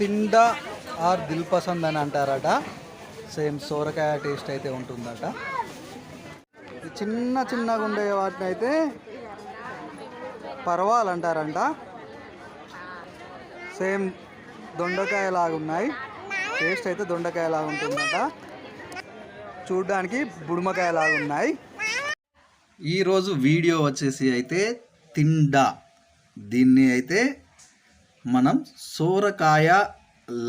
తిండా are Dil Pasand అని అంటారట. Same సోరకాయ టేస్ట్ అయితే ఉంటుందట. చిన్న చిన్నగా ఉండే వాటిని అయితే పర్వాలంటారంట. సేమ్ దొండకాయ లాగా ఉన్నాయి. టేస్ట్ అయితే దొండకాయ లాగా ఉంటుందట. చూడడానికి బుడుమకాయ లాగా ఉన్నాయి ఈరోజు వీడియో వచ్చేసి అయితే తిండా. దీన్ని అయితే మనం సోరకాయ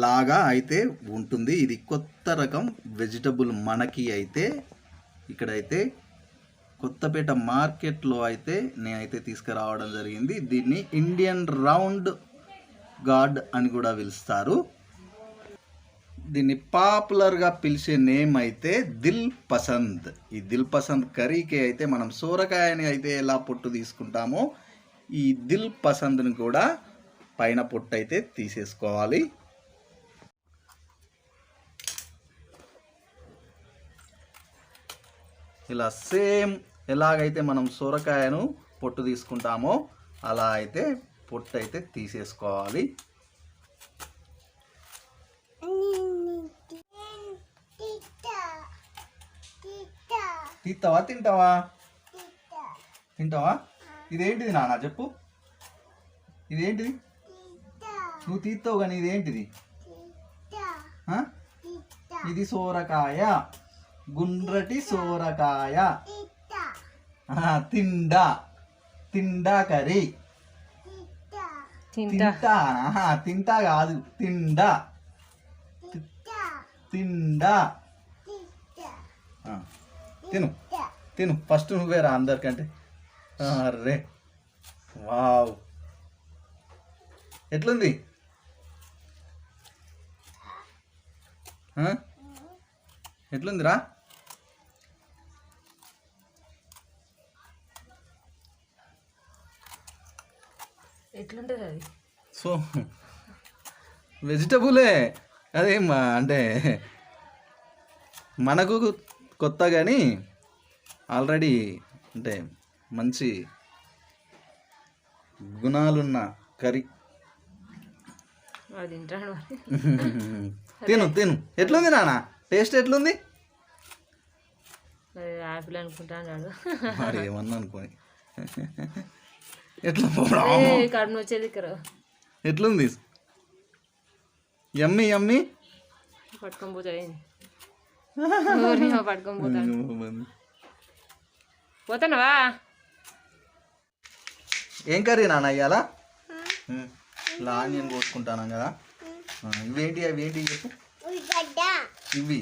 లాగా అయితే ఉంటుంది. ఇది కొత్త రకం వెజిటబుల్ మనకి అయితే ఇక్కడైతే కొత్తపేట మార్కెట్లో అయితే నేనైతే తీసుకురావడం జరిగింది. దీన్ని ఇండియన్ రౌండ్ గాడ్ అని కూడా పిలుస్తారు. దీన్ని పాపులర్గా పిలిచే నేమ్ అయితే దిల్ పసంద్. ఈ దిల్ పసంద్ కర్రీకి అయితే మనం సోరకాయని అయితే ఎలా పొట్టు తీసుకుంటామో ఈ దిల్ పసంద్ని కూడా పైన పొట్టు అయితే తీసేసుకోవాలి. ఇలా సేమ్ ఎలాగైతే మనం సొరకాయను పొట్టు తీసుకుంటామో అలా అయితే పొట్టు అయితే తీసేసుకోవాలి. తీస్తావా తింటావా? తింటావా? ఇదేంటిది నాన్న చెప్పు. ఇదేంటిది? నువ్వు తీస్తావు కానీ ఇదేంటిది? ఇది సోరకాయ. గుండ్రటి సోరకాయ. ఆ, తిండా. తిండా కర్రీ. తింటా. తింటా కాదు. తిండా. తిండా. ఆ, తిను. తిను. ఫస్ట్ నువ్వేరా అందరికంటే. అర్రే వావ్. ఎట్లుంది? ఎట్లుందిరా? ఎట్లుంటది అది? సో వెజిటబులే అదే మా అంటే మనకు కొత్త కానీ ఆల్రెడీ అంటే మంచి గుణాలున్న కర్రీ. తింటాడు తిను తిను. ఎట్లుంది నాన్న? టేస్ట్ ఎట్లుంది? యాపిల్ అనుకుంటాడు మరి ఏమన్నా అనుకోని. ఎట్లా కడుపు వచ్చేది ఎట్లుంది? Yummy yummy. పట్టుకొని పోతాయి పట్టుకొని పోతాను పోతానవా? ఏం కర్రీ నాన్న ఇవాళ ఇలా ఆనియన్ కోసుకుంటాను కదా. ఇవేంటి అవి ఏంటి చెప్పు? ఇవి.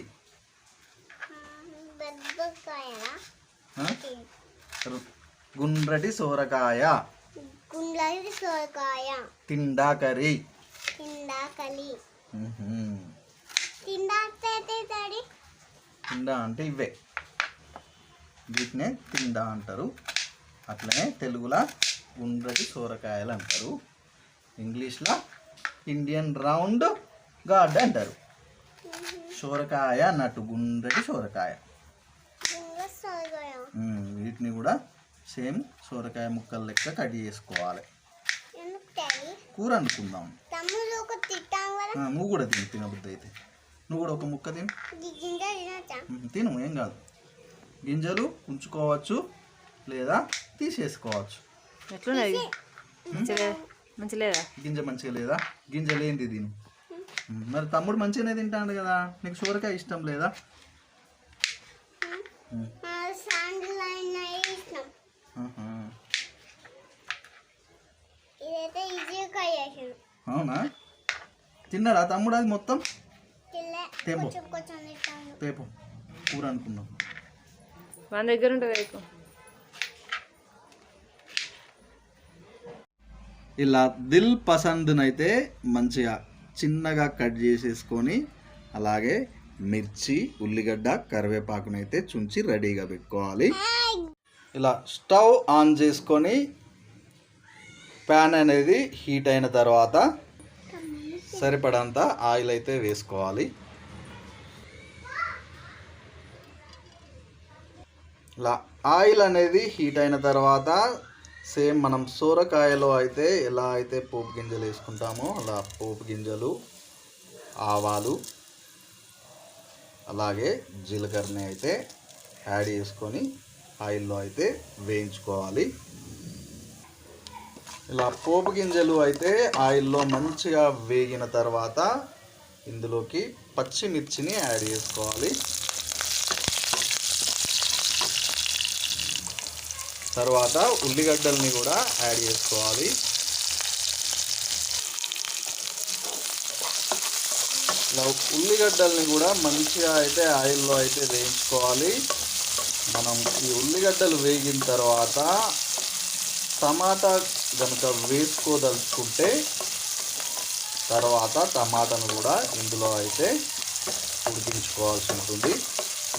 గుండ్రటి సోరకాయ. సోరకాయ. తిండా కర్రీ తిండా కలి తిండా అంటే ఇవే. వీటినే తిండా అంటారు. అట్లనే తెలుగులో గుండ్రటి సోరకాయలు అంటారు. ఇంగ్లీష్లో ఇండియన్ రౌండ్ గాడ్ అంటారు. సోరకాయ అన్నట్టు గుండ్రటి సోరకాయ. వీటిని కూడా సేమ్ సోరకాయ ముక్కలు లెక్క కట్ చేసుకోవాలి. కూర అనుకుందాం. నువ్వు కూడా తిను తినబుద్ధి అయితే. నువ్వు కూడా ఒక ముక్క తిను. తిను ఏం కాదు. గింజలు ఉంచుకోవచ్చు లేదా తీసేసుకోవచ్చు. ఎట్లున్నది మంచిగా? మంచి లేదా గింజ మంచిగా లేదా? గింజ లేనిది తిను. మ్మ్. మరి తమ్ముడు మంచిగానే తింటాడు కదా? నీకు సోరకాయ ఇష్టం లేదా? అవునా? తిన్నాడా తమ్ముడు అది మొత్తం? రేపు కూర అనుకున్నాం మన దగ్గర ఉంటుంది ఇలా దిల్ పసంద్నైతే మంచిగా చిన్నగా కట్ చేసేసుకొని అలాగే మిర్చి ఉల్లిగడ్డ కరివేపాకునైతే చుంచి రెడీగా పెట్టుకోవాలి. ఇలా స్టవ్ ఆన్ చేసుకొని ప్యాన్ అనేది హీట్ అయిన తర్వాత సరిపడంత ఆయిల్ అయితే వేసుకోవాలి. ఇలా ఆయిల్ అనేది హీట్ అయిన తర్వాత సేమ్ మనం సోరకాయలో అయితే ఎలా అయితే పోపు గింజలు వేసుకుంటామో అలా పోపు గింజలు ఆవాలు అలాగే జీలకర్రని అయితే యాడ్ చేసుకొని ఆయిల్లో అయితే వేయించుకోవాలి. ఇలా పోపు గింజలు అయితే ఆయిల్లో మంచిగా వేగిన తర్వాత ఇందులోకి పచ్చిమిర్చిని యాడ్ చేసుకోవాలి. తర్వాత ఉల్లిగడ్డల్ని కూడా యాడ్ చేసుకోవాలి. ఇలా ఉల్లిగడ్డల్ని కూడా మంచిగా అయితే ఆయిల్లో అయితే వేయించుకోవాలి. మనం ఈ ఉల్లిగడ్డలు వేగిన తర్వాత టమాటా కనుక వేసుకోదలుచుకుంటే తర్వాత టమాటాను కూడా ఇందులో అయితే ఉడికించుకోవాల్సి ఉంటుంది.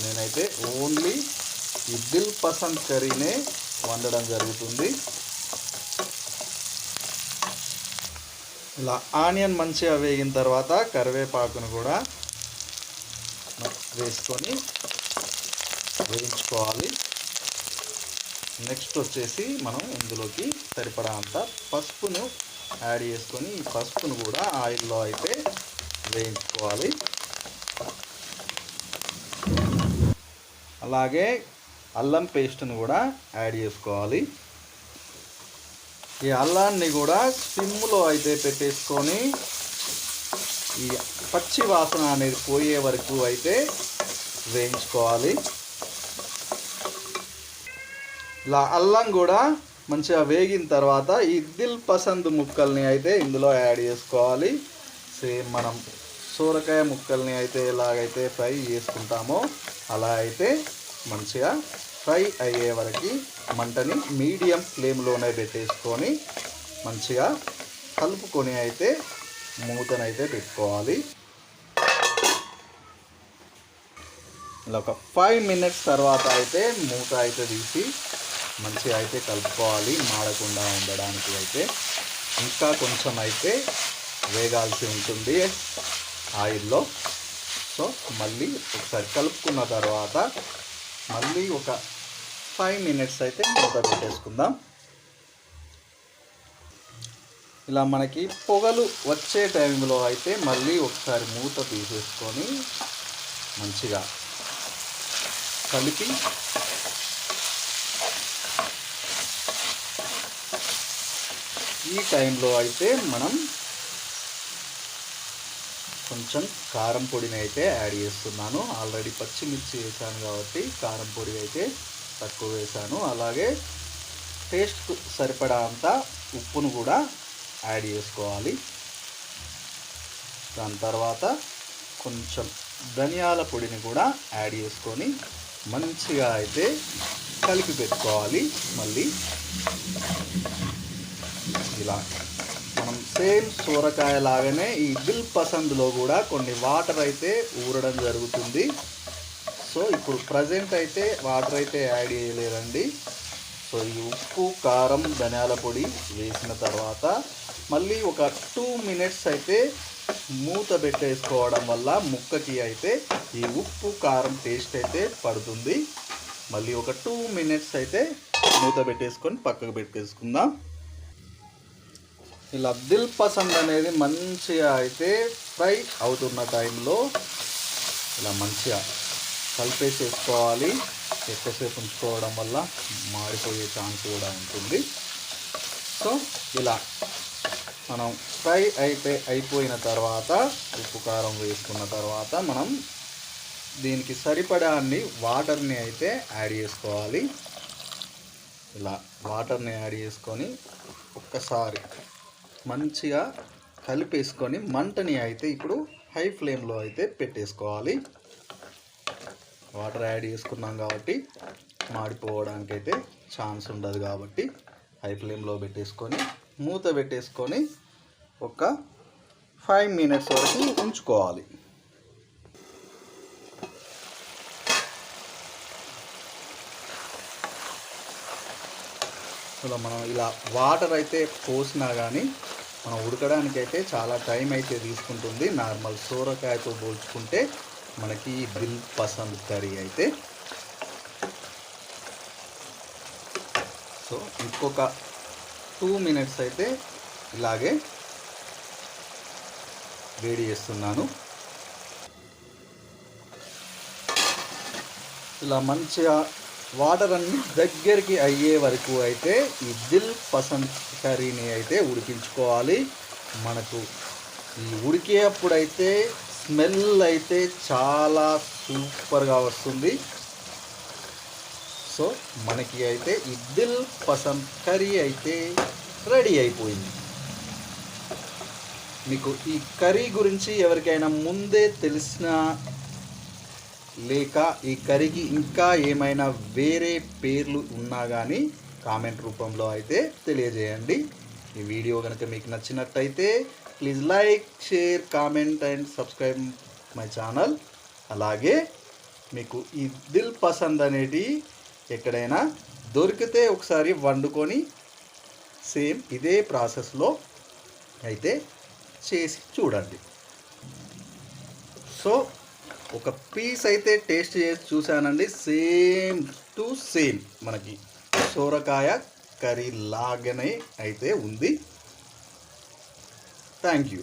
నేనైతే ఓన్లీ ఈ దిల్ పసంద్ కర్రీనే వండడం జరుగుతుంది. ఇలా ఆనియన్ మంచిగా వేగిన తర్వాత కరివేపాకును కూడా వేసుకొని వేయించుకోవాలి. నెక్స్ట్ వచ్చేసి మనం ఇందులోకి సరిపడా అంత పసుపును యాడ్ చేసుకొని ఈ పసుపును కూడా ఆయిల్లో అయితే వేయించుకోవాలి. అలాగే అల్లం పేస్ట్ను కూడా యాడ్ చేసుకోవాలి. ఈ అల్లాన్ని కూడా సిమ్లో అయితే పెట్టేసుకొని ఈ పచ్చి వాసన అనేది పోయే వరకు అయితే వేయించుకోవాలి. ఇలా అల్లం కూడా మంచిగా వేగిన తర్వాత ఈ దిల్ పసంద్ ముక్కల్ని అయితే ఇందులో యాడ్ చేసుకోవాలి. సేమ్ మనం సూరకాయ ముక్కల్ని అయితే ఎలాగైతే ఫ్రై చేసుకుంటామో అలా అయితే మంచిగా ఫ్రై అయ్యే వరకు మంటని మీడియం ఫ్లేమ్లోనే పెట్టేసుకొని మంచిగా కలుపుకొని అయితే మూతనైతే పెట్టుకోవాలి. ఇలా ఒక ఫైవ్ మినిట్స్ తర్వాత అయితే మూత అయితే తీసి మంచిగా అయితే కలుపుకోవాలి. మాడకుండా ఉండడానికి అయితే ఇంకా కొంచెం అయితే వేగాల్సి ఉంటుంది ఆయిల్లో. సో మళ్ళీ ఒకసారి కలుపుకున్న తర్వాత మళ్ళీ ఒక ఫైవ్ మినిట్స్ అయితే మూత పెట్టేసుకుందాం. ఇలా మనకి పొగలు వచ్చే టైంలో అయితే మళ్ళీ ఒకసారి మూత తీసేసుకొని మంచిగా కలిపి ఈ టైంలో అయితే మనం కొంచెం కారం పొడిని అయితే యాడ్ చేస్తున్నాను. ఆల్రెడీ పచ్చిమిర్చి వేసాను కాబట్టి కారం పొడి అయితే తక్కువ వేసాను. అలాగే టేస్ట్కు సరిపడా అంత ఉప్పును కూడా యాడ్ చేసుకోవాలి. దాని తర్వాత కొంచెం ధనియాల పొడిని కూడా యాడ్ చేసుకొని మంచిగా అయితే కలిపి పెట్టుకోవాలి. మళ్ళీ ఇలా సేమ్ సోరకాయ లాగానే ఈ దిల్ పసంద్లో కూడా కొన్ని వాటర్ అయితే ఊరడం జరుగుతుంది. సో ఇప్పుడు ప్రజెంట్ అయితే వాటర్ అయితే యాడ్ చేయలేదండి సో ఈ ఉప్పు కారం ధనియాల పొడి వేసిన తర్వాత మళ్ళీ ఒక టూ మినిట్స్ అయితే మూత పెట్టేసుకోవడం వల్ల ముక్కకి అయితే ఈ ఉప్పు కారం టేస్ట్ అయితే పడుతుంది. మళ్ళీ ఒక టూ మినిట్స్ అయితే మూత పెట్టేసుకొని పక్కకు పెట్టేసుకుందాం. ఇలా దిల్ పసంద్ అనేది మంచిగా అయితే ఫ్రై అవుతున్న టైంలో ఇలా మంచిగా కలిపేసేసుకోవాలి. ఎక్కువసేపు ఉంచుకోవడం వల్ల మాడిపోయే ఛాన్స్ కూడా ఉంటుంది. సో ఇలా మనం ఫ్రై అయితే అయిపోయిన తర్వాత ఉప్పు కారం వేసుకున్న తర్వాత మనం దీనికి సరిపడా అన్ని వాటర్ని అయితే యాడ్ చేసుకోవాలి. ఇలా వాటర్ని యాడ్ చేసుకొని ఒక్కసారి మంచిగా కలిపేసుకొని మంటని అయితే ఇప్పుడు హై ఫ్లేమ్లో అయితే పెట్టేసుకోవాలి. వాటర్ యాడ్ చేసుకున్నాం కాబట్టి మాడిపోవడానికి అయితే ఛాన్స్ ఉండదు కాబట్టి హై ఫ్లేమ్లో పెట్టేసుకొని మూత పెట్టేసుకొని ఒక ఫైవ్ మినిట్స్ వరకు ఉంచుకోవాలి. ఇలా మనం ఇలా వాటర్ అయితే పోసినా కానీ మనం ఉడకడానికైతే చాలా టైం అయితే తీసుకుంటుంది. నార్మల్ సోరకాయతో పోల్చుకుంటే మనకి బిల్ పసంద్ కర్రీ అయితే. సో ఇంకొక టూ మినిట్స్ అయితే ఇలాగే వేడి చేస్తున్నాను. ఇలా మంచిగా వాటర్ అన్ని దగ్గరికి అయ్యే వరకు అయితే ఈ దిల్ పసంద్ కర్రీని అయితే ఉడికించుకోవాలి. మనకు ఈ ఉడికేటప్పుడైతే స్మెల్ అయితే చాలా సూపర్గా వస్తుంది. సో మనకి అయితే ఈ దిల్ పసంద్ కర్రీ అయితే రెడీ అయిపోయింది. మీకు ఈ కర్రీ గురించి ఎవరికైనా ముందే తెలిసిన లేక ఈ కర్రీకి ఇంకా ఏమైనా వేరే పేర్లు ఉన్నా కానీ కామెంట్ రూపంలో అయితే తెలియజేయండి. ఈ వీడియో కనుక మీకు నచ్చినట్టయితే please like share comment and subscribe my channel. అలాగే మీకు ఈ దిల్ పసంద్ అనేది ఎక్కడైనా దొరికితే ఒకసారి వండుకొని సేమ్ ఇదే ప్రాసెస్లో అయితే చేసి చూడండి. సో ఒక పీస్ అయితే టేస్ట్ చేసి చూశానండి. సేమ్ టు సేమ్ మనకి సోరకాయ కర్రీ లాగనే అయితే ఉంది. Thank you.